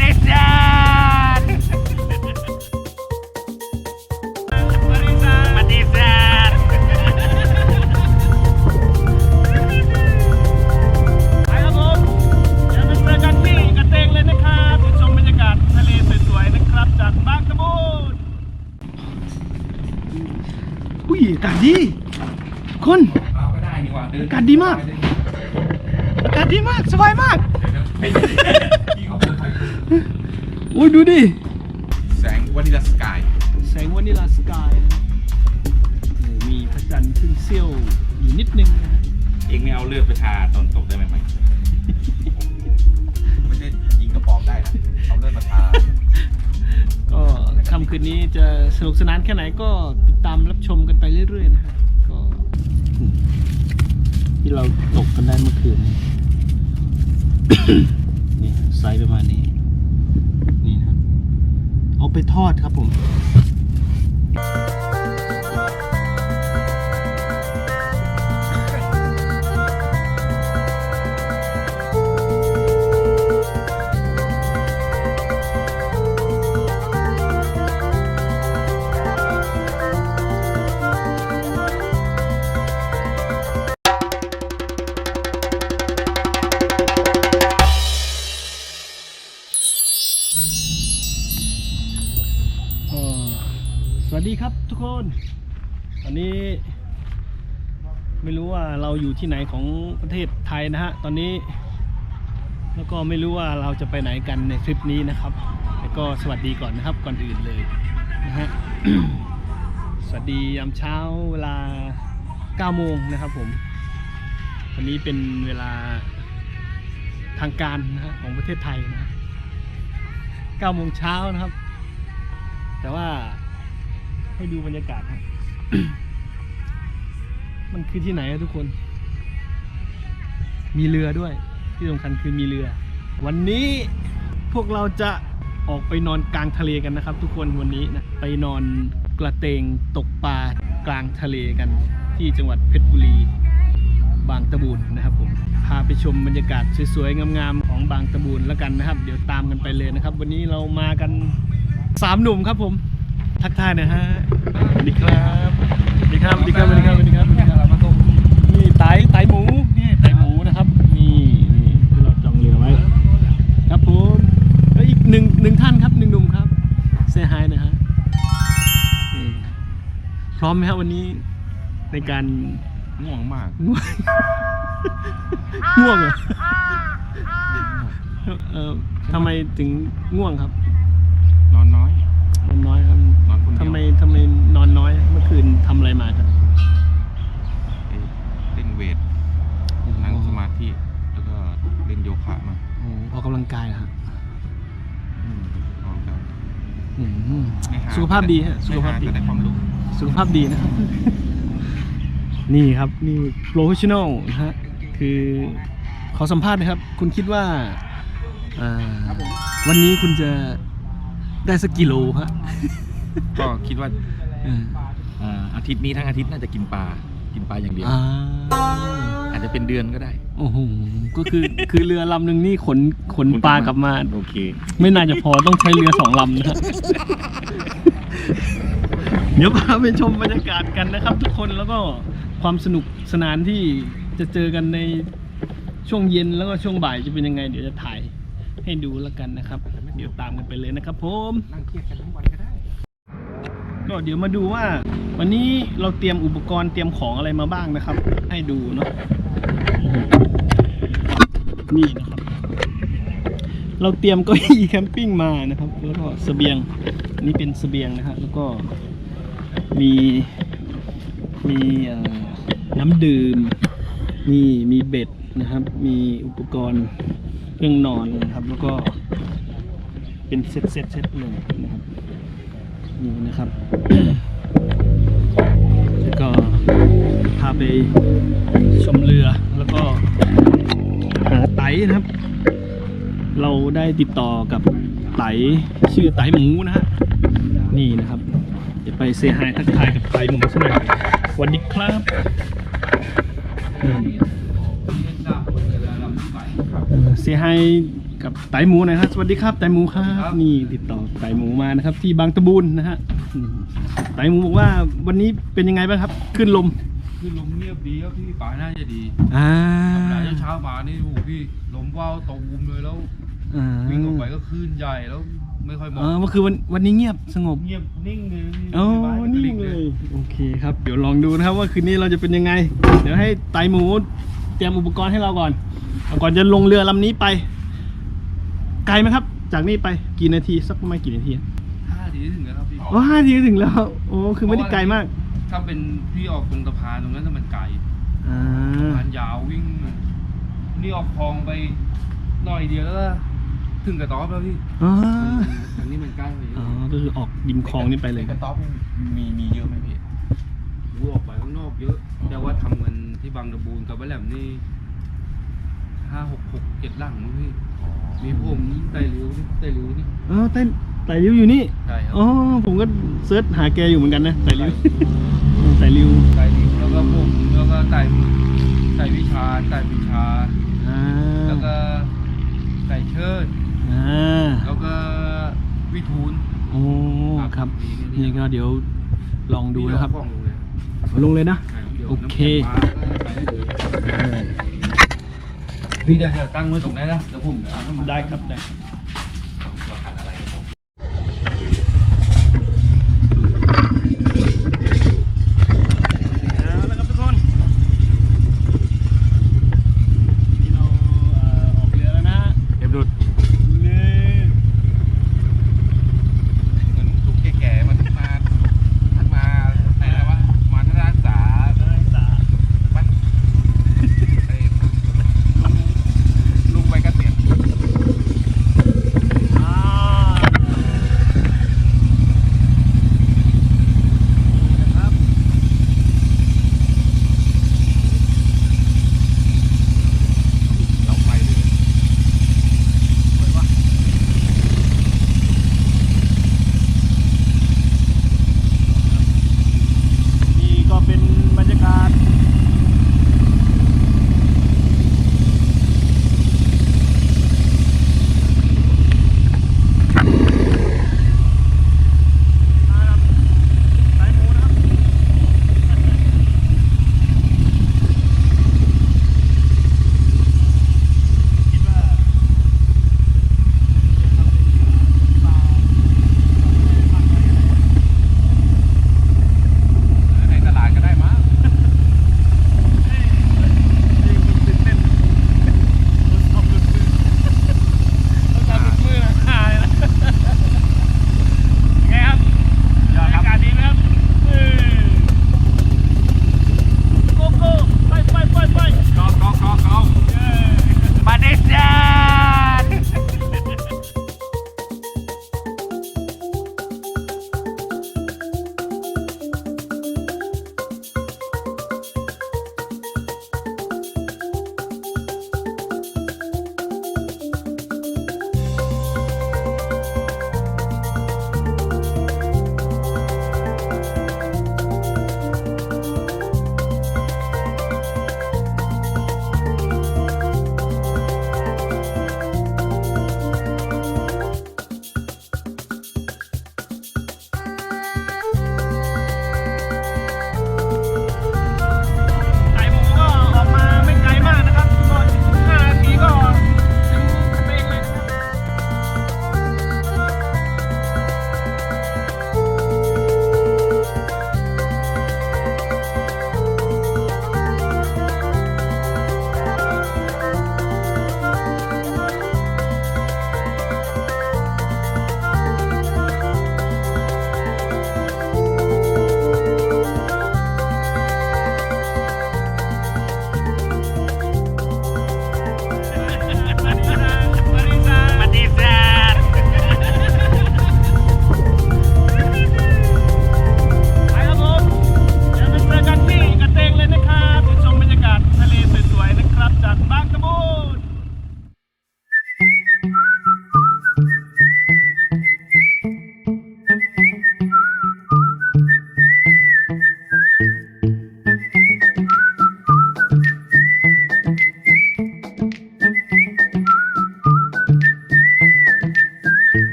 ดิ ตามรับชมกันไปเรื่อย ๆ นะฮะก็ที่เราตกกันได้เมื่อคืน นี้นี่ฮะไซส์ประมาณนี้ นี่นะเอาไปทอดครับผม อยู่ที่ไหนของประเทศไทยนะฮะตอนนี้ แล้วก็ไม่รู้ว่าเราจะไปไหนกันในทริปนี้นะครับแล้วก็สวัสดีก่อนนะครับก่อนอื่นเลยนะฮะสวัสดียามเช้าเวลา9โมงนะครับผมวันนี้เป็นเวลาทางการนะฮะของประเทศไทยนะ9โมงเช้านะครับ แต่ว่าให้ดูบรรยากาศฮะมันคือที่ไหนอะทุกคน มีเรือด้วย ที่สำคัญคือมีเรือ วันนี้พวกเราจะออกไปนอนกลางทะเลกันนะครับ ทุกคนวันนี้นะไปนอนกระเตงตกปลากลางทะเลกัน ที่จังหวัดเพชรบุรี บางตะบูนนะครับผมพาไปชมบรรยากาศสวยๆงามๆของบางตะบูนแล้วกันนะครับ เดี๋ยวตามกันไปเลยนะครับ วันนี้เรามากันสามหนุ่มครับผม ทักทายนะฮะสวัสดีครับสวัสดีครับสวัสดีครับสวัสดีครับสวัสดีครับมาตรงนี่ไตไตหมู ร้อมไหมครับวันนี้ในการง่วงมากง่วงง่วงเหรอเออทำไมถึงง่วงครับ นอนน้อย นอนน้อยครับนอนคนเดียวทำไมทำไมนอนน้อยเมื่อคืนทำอะไรมาครับเอ้ยเล่นเวทนั่งสมาธิแล้วก็เล่นโยคะมาโอ้ออกกำลังกายเหรอ อืมไม่หสุขภาพดีฮะสุไม่ขภาหาพดีแต่ได้ความรู้สุขภาพดีนะครับ นี่ครับนี่โปรเฟชชั่นอลนะฮะคือขอสัมภาษณ์นะครับ คุณคิดว่าอ่าวันนี้คุณจะได้สักกิโลฮะก็คิดว่าเอออ่าอาทิตย์นี้ทั้งอาทิตย์น่าจะกินปลา กินปลาอย่างเดียว อ่า อาจจะเป็นเดือนก็ได้ โอ้โหก็คือ คือเรือลำหนึ่งนี่ขนขนปลากลับมา โอเค ไม่น่าจะพอต้องใช้เรือสองลำนะ เดี๋ยวพาไปชมบรรยากาศกันนะครับ ทุกคนแล้วก็ความสนุกสนานที่จะเจอกันในช่วงเย็นแล้วก็ช่วงบ่ายจะเป็นยังไง เดี๋ยวจะถ่ายให้ดูแล้วกันนะครับ เดี๋ยวตามกันไปเลยนะครับผมนั่งเครียดกันทั้งวันก็ได้ ก็เดี๋ยวมาดูว่า วันนี้เราเตรียมอุปกรณ์เตรียมของอะไรมาบ้างนะครับ ให้ดูเนาะ นี่นะครับ เราเตรียมเก้าอี้แคมปิ้งมานะครับ แล้วก็เสบียงอันนี้เป็นเสบียงนะฮะแล้วก็มีมีน้ำดื่มมีมีเบ็ดนะครับ มีอุปกรณ์เครื่องนอนนะครับ แล้วก็เป็นเซตเซตเซตเลยนะครับนี่นะครับแล้วก็พาไปชมเรือ หาไตนะครับ เราได้ติดต่อกับไตชื่อไตหมูนะฮะนี่นะครับเดี๋ยวไปเซฮายทักทายกับไตหมูสักหน่อยสวัสดีครับเซฮายกับไตหมูหนะครับสวัสดีครับไตหมูครับครับนี่ติดต่อไตหมูมานะครับ ที่บางตะบูนนะฮะอืมไตหมูบอกว่าวันนี้เป็นยังไงบ้างครับ ขึ้นลมคือลม ป่าน่าจะดีอ่าธรรมดาเช้าๆมานี่โอ้โหพี่ลมว่าวตูมเลยแล้วอ่าวิ่งออกไปก็คลื่นใหญ่แล้วไม่ค่อยมออ๋องเมื่อคืนวันวันนี้เงียบสงบเงียบนิ่งเลยพี่อ๋อไม่บ้านิ่งเลย โอเคครับ เดี๋ยวลองดูนะครับว่าคืนนี้เราจะเป็นยังไง เดี๋ยวให้ไตหมูเตรียมอุปกรณ์ให้เราก่อนก่อนจะลงเรือลำนี้ไป ไกลไหมครับ จากนี่ไปกี่นาทีสักประมาณกี่นาทีห้าทีถึงแล้วครับพี่อ๋อห้านาทีก็ถึงแล้ว โอ้คือไม่ได้ไกลมาก ถ้าเป็นพี่ออกตรงสะพานตรงนั้นน่ะมันไกล อ่าสะพานยาววิ่ง นี่ออกคลองไปหน่อยเดียวแล้วก็ถึงกระต๊อบแล้วพี่อ๋อทางนี้มันใกล้ไปเยอ๋ออะก็คือออกริมคลองนี่ไปเลย กระต๊อบมีมีเยอะไหมพี่ รู้ออกไปข้างนอกเยอะ แต่ว่าทำกันที่บางตะบูนกับบ้านแหลมนี่ห้าหกหกเจ็ดหลังมั้งพี่ มีผมไต่ริ้วนี่ไต่ริ้วนี่อ๋อไต่ ไต่ริ้วอยู่นี่ ใช่ครับอ๋อ ผมก็เซิร์ชหาแกอยู่เหมือนกันนะไต่ริ้วไต่ริ้วไต่ริ้วแล้วก็ผมแล้วก็ไต่ไต่วิชาไต่วิชา อ่าแล้วก็ไต่เชิด อ่าแล้วก็วิทูลโอ้ครับมีแค่นี่ก็เดี๋ยวลองดูนะครับพี่เอากล้องลงเลยเอาลงเลยนะ ดี๋ยวโอเค น้ำแข็งมาก็ไปได้เลยพี่เดี๋ยวจะตั้งไว้ตรงไหนนะเดี๋ยวผมจะเอาเข้ามา ได้ครับได้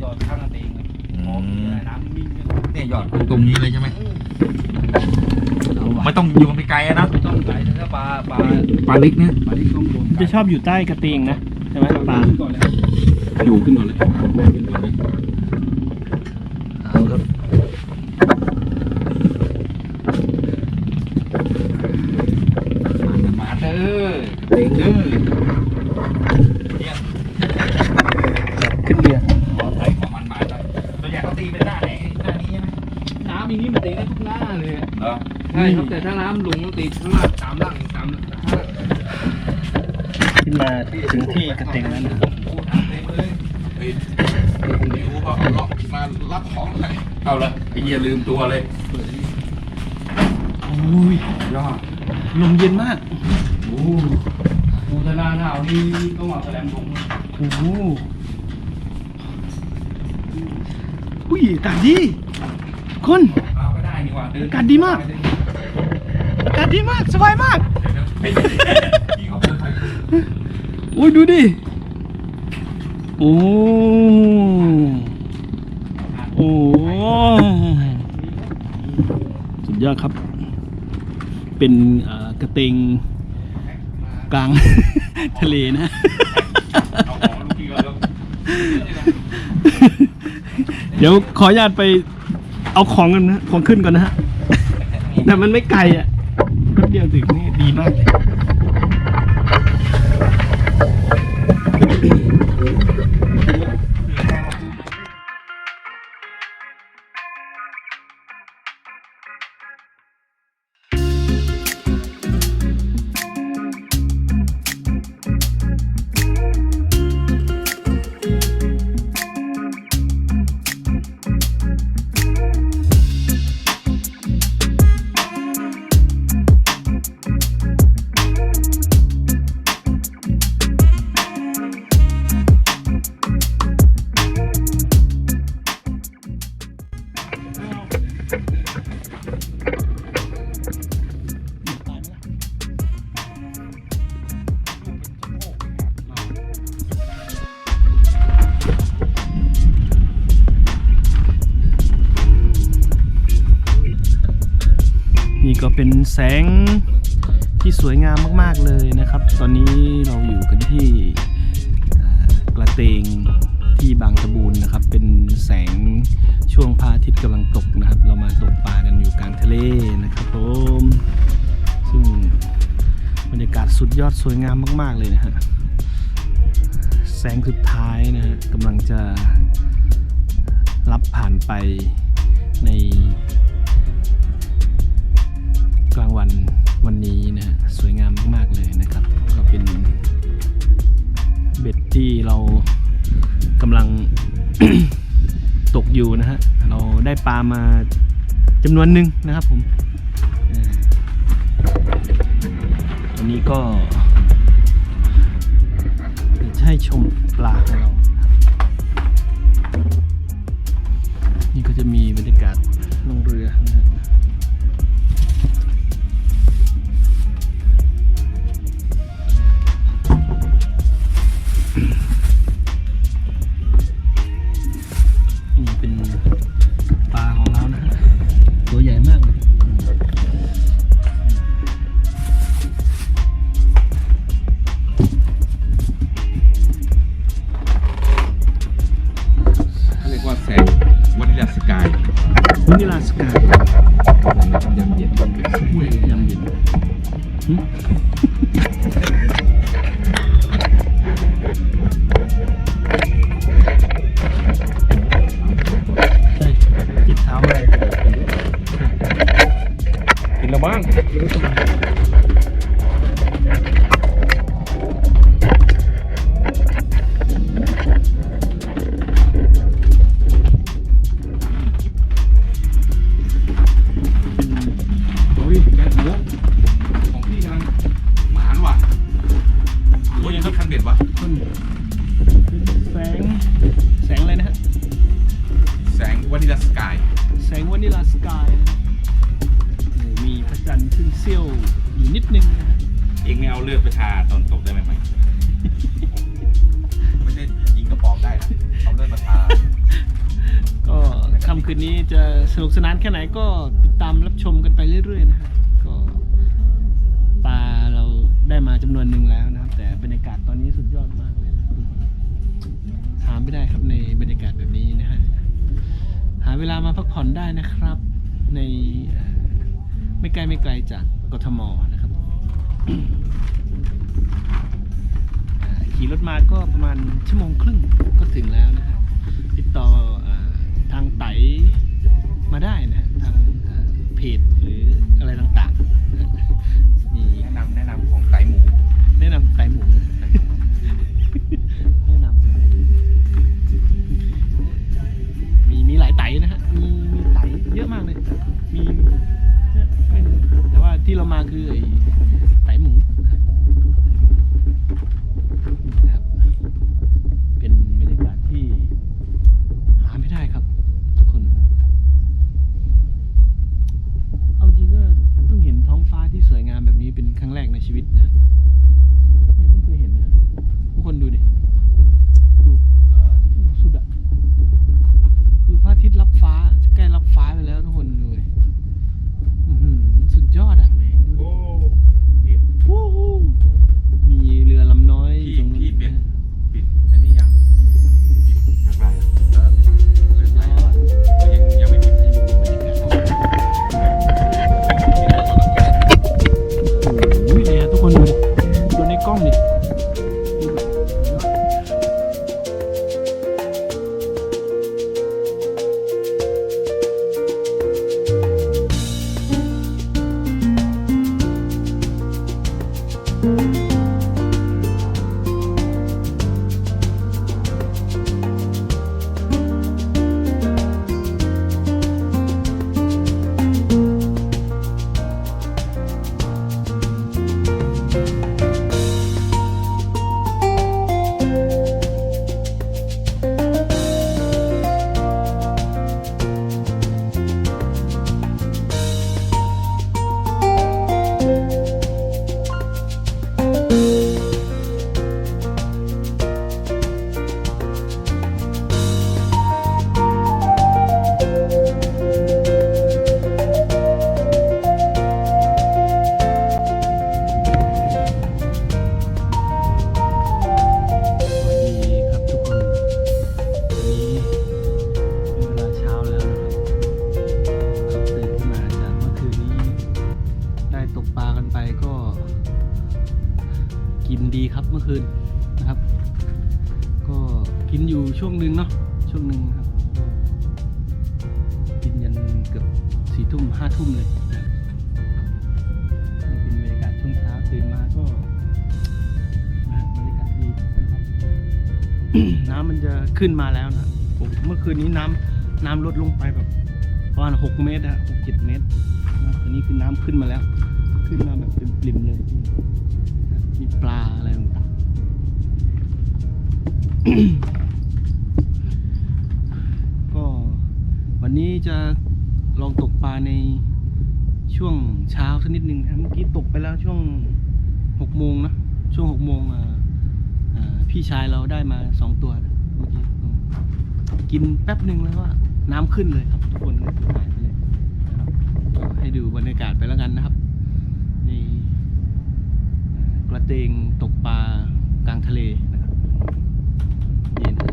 หยอดหยอดข้างกระเตงเลยอืมพอมีอะไรน้ำนิ่งๆเนี่ยเนี่ยหยอดตรงนี้เลยใช่ไหมอืมไม่ต้องโยนไปไกลอะนะไม่ต้องใส่ถ้าปลาปลาปลาเล็กเนี่ยปลาที่ต้องโดนจะชอบอยู่ใต้กระเตงนะ ใช่ไหมปลา ขึ้นก่อนเลยอยู่ขึ้นก่อนเลยขึ้นก่อนเลย เอาครับมาเด้อเด้งเด้อเนี่ย ขึ้นเรือ ขอไทยของมันมาได้ตัวอย่างเขาตีเป็นหน้าไหนหน้านี้ใช่ไหม น้ำอย่างนี้มันตีได้ทุกหน้าเลย เหรอ ใช่ ครับแต่ถ้าน้ำลงมันตีข้างล่างสามล่างสามห้าขึ้นมาถึงที่กระเตงแล้วนะโอ้น้ำเต็มเลยเฮ้ยนิวก็เอาล็อกมารับของเลยเอาละไอ้เหี้ยลืมตัวเลยโอ้ยยอดลมเย็นมากโอ้โหถ้าหน้าหนาวนี่ต้องเอาแสลมลงโอ้โหอุ้ยอากาศดีคนเอาก็ได้นี่หว่าเดินอากาศดีมาก อากาศดีมาก สบายมากพี่เขาพูดไทยโอ้ยดูดิ โอ้โอ้สุดยอดครับ เป็นเอ่อกระเตงกลางทะเลนะเอาของลูกพี่ก็แล้วเดี๋ยวขออนุญาตไปเอาของกันนะ ของขึ้นก่อนนะฮะ แต่มันไม่ไกลอะ แป๊บเดียวถึงนี่ดีมากเลย เป็นแสงที่สวยงามมาก ๆ เลยนะครับ ตอนนี้เราอยู่กันที่กระเตงที่บางตะบูนนะครับ เป็นแสงช่วงพระอาทิตย์กำลังตกนะครับ เรามาตกปลากันอยู่กลางทะเลนะครับผมซึ่งบรรยากาศสุดยอดสวยงามมาก ๆ เลยนะฮะแสงสุดท้ายนะฮะกำลังจะรับผ่านไปใน กลางวันวันนี้นะฮะสวยงามมากๆเลยนะครับ ก็เป็นเบ็ดที่เรากำลังตกอยู่นะฮะเราได้ปลามาจำนวนหนึ่งนะครับผมอันนี้ก็จะให้ชมปลาของเรา Mm-hmm. พี่แกดูของพี่กำลังหมานว่ะโอ้ยยังรถคันเด็ดว่ะขึ้นแสง แสงอะไรนะฮะ แสงวานิลาสกาย แสงวานิลาสกายมีพระจันทร์ขึ้นเซี่ยวอยู่นิดนึงนะฮเองไม่เอาเลือดไปทาตอนตกได้ไหมไหมไม่ใช่ยิงกระป๋องได้นะเอาเลือดมาทาก็ค่ำคืนนี้จะสนุกสนานแค่ไหนก็ติดตามรับชม เรื่อยๆนะฮะก็ปลาเราได้มาจำนวนหนึ่งแล้วนะครับ แต่บรรยากาศตอนนี้สุดยอดมากเลยนะหาไม่ได้ครับในบรรยากาศแบบนี้นะฮะหาเวลามาพักผ่อนได้นะครับ ในไม่ไกลไม่ไกลจากกทมนะครับขี่รถมาก็ประมาณชั่วโมงครึ่งก็ถึงแล้วนะฮะติดต่อ แล้วนะผมเมื่อคืนนี้น้ำน้ำลดลงไปแบบประมาณหกเมตรอะหกเจ็ดเมตรนะตอนนี้คือน้ำขึ้นมาแล้ว ขึ้นมาแบบเป็นปริมๆเลย มีปลาอะไรต่างๆก็วันนี้จะลองตกปลาในช่วงเช้าสักนิดนึงนะครับเมื่อกี้ตกไปแล้วช่วงหกโมงนะช่วงหกโมงพี่ชายเราได้มาสองตัวนะ กินแป๊บหนึ่งแล้วว่าน้ำขึ้นเลยครับ ทุกคนหายไปเลยนะครับก็ให้ดูบรรยากาศไปแล้วกันนะครับนี่กระเตงตกปลากลางทะเลนะครับนี่นะ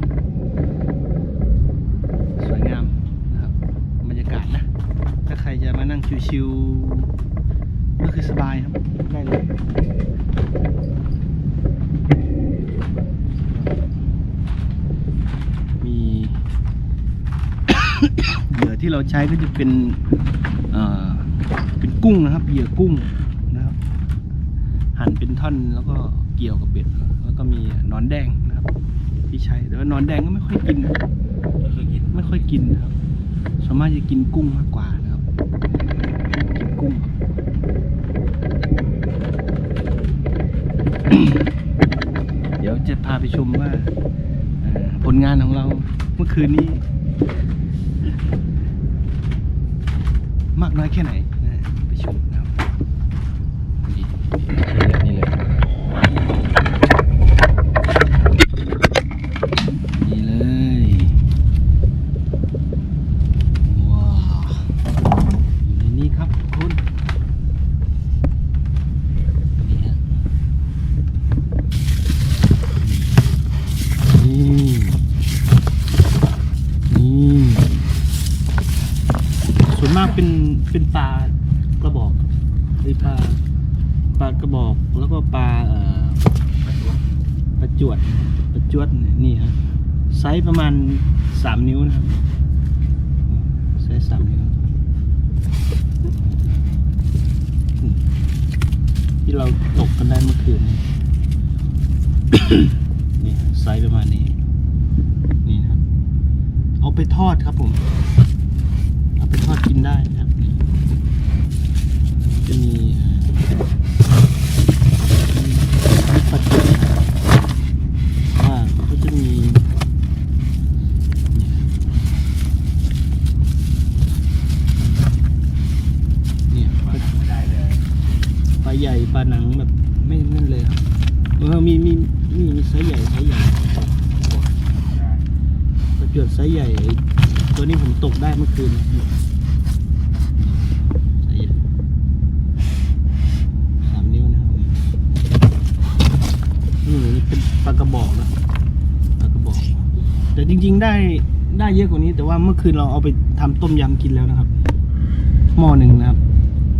สวยงามนะครับบรรยากาศนะ ถ้าใครจะมานั่งชิวๆก็คือสบายครับได้เลย ที่เราใช้ก็จะเป็นเอ่อเป็นกุ้งนะครับเหยื่อกุ้งนะครับ หั่นเป็นท่อนแล้วก็เกี่ยวกับเบ็ด แล้วก็มีหนอนแดงนะครับ ที่ใช้แต่ว่าหนอนแดงก็ไม่ค่อยกินไม่เคยกินไม่ค่อยกินนะครับส่วนมากจะกินกุ้งมากกว่านะครับกินกุ้งครับเดี๋ยวจะพาไปชมว่าเอ่อผลงานของเราเมื่อคืนนี้ আপনারা খেয়ে เป็นปลากระบอกไรือปลาปลากระบอกแล้วก็ปลาเอ่อประจวดประจวดนี่ฮะไซส์ประมาณสามนิ้วนะครับไซส์สามนิ้วที่เราตกกันได้เมื่อคืนนี่นี่ไซส์ประมาณนี้ นี่นะเอาไปทอดครับผม เอาไปทอดกินได้ จะมีปัจตันว่าก็จะมีนี่ปลาใหญ่ปลาหนังแบบไม่นั่นเลยครับเรามีมีมีมีไซใหญ่ไซใหญ่ประจวบไซใหญ่ ตัวนี้ผมตกได้เมื่อคืน แต่จริง ๆ ได้ได้เยอะกว่านี้ แต่ว่าเมื่อคืนเราเอาไปทำต้มยำกินแล้วนะครับ หม้อหนึ่งนะครับ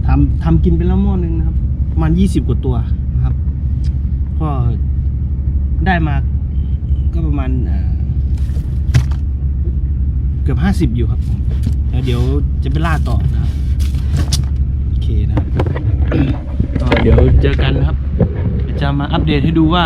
ทำทำกินไปแล้วหม้อหนึ่งนะครับประมาณยี่สิบกว่าตัวนะครับ ก็ได้มาก็ประมาณเกือบห้าสิบอยู่ครับแล้วเดี๋ยวจะไปล่าต่อนะโอเคนะครับเดี๋ยวเจอกันนะครับ จะมาอัปเดตให้ดูว่า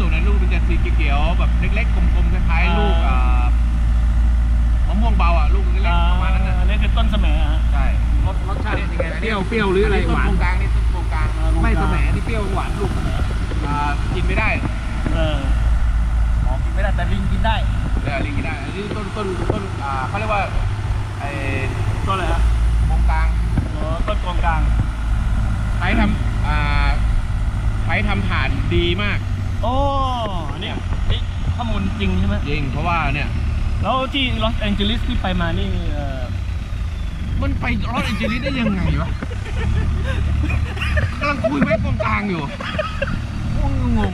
ยังไม่สุกนะลูกมันจะสีเขียวๆแบบเล็กๆกลมๆคล้ายๆลูกอ่ามะม่วงเบาอะลูกเล็กๆประมาณนั้นน่ะอันนี้คือต้นสมัยฮะใช่รสรสชาติเป็นยังไงเปรี้ยวเปรี้ยวหรืออะไรนนี้หต้นวานโกงกลางนี่ต้นโกงกลางไม่สมัยนี่เปรี้ยวหวานลูกอ่ากินไม่ได้เอออ๋อกินไม่ได้แต่ลิงกินได้เออลิงกินได้อันนี้ต้นต้นต้นอ่าเขาเรียกว่าไอ้ต้นอะไรฮะโกงกลางอ๋อต้นกองกลางใช้ทำอ่าใช้ทำฐานดีมาก โอ้เนี่ยนี่ข้อมูลจริงใช่ไหมจริงเพราะว่าเนี่ย แล้วที่ลอสแองเจลิสที่ไปมานี่เอ่อมันไปรอดแอนเจลิสได้ยังไงวะกำลังคุยไว้ตรงกลางอยู่โอ้งง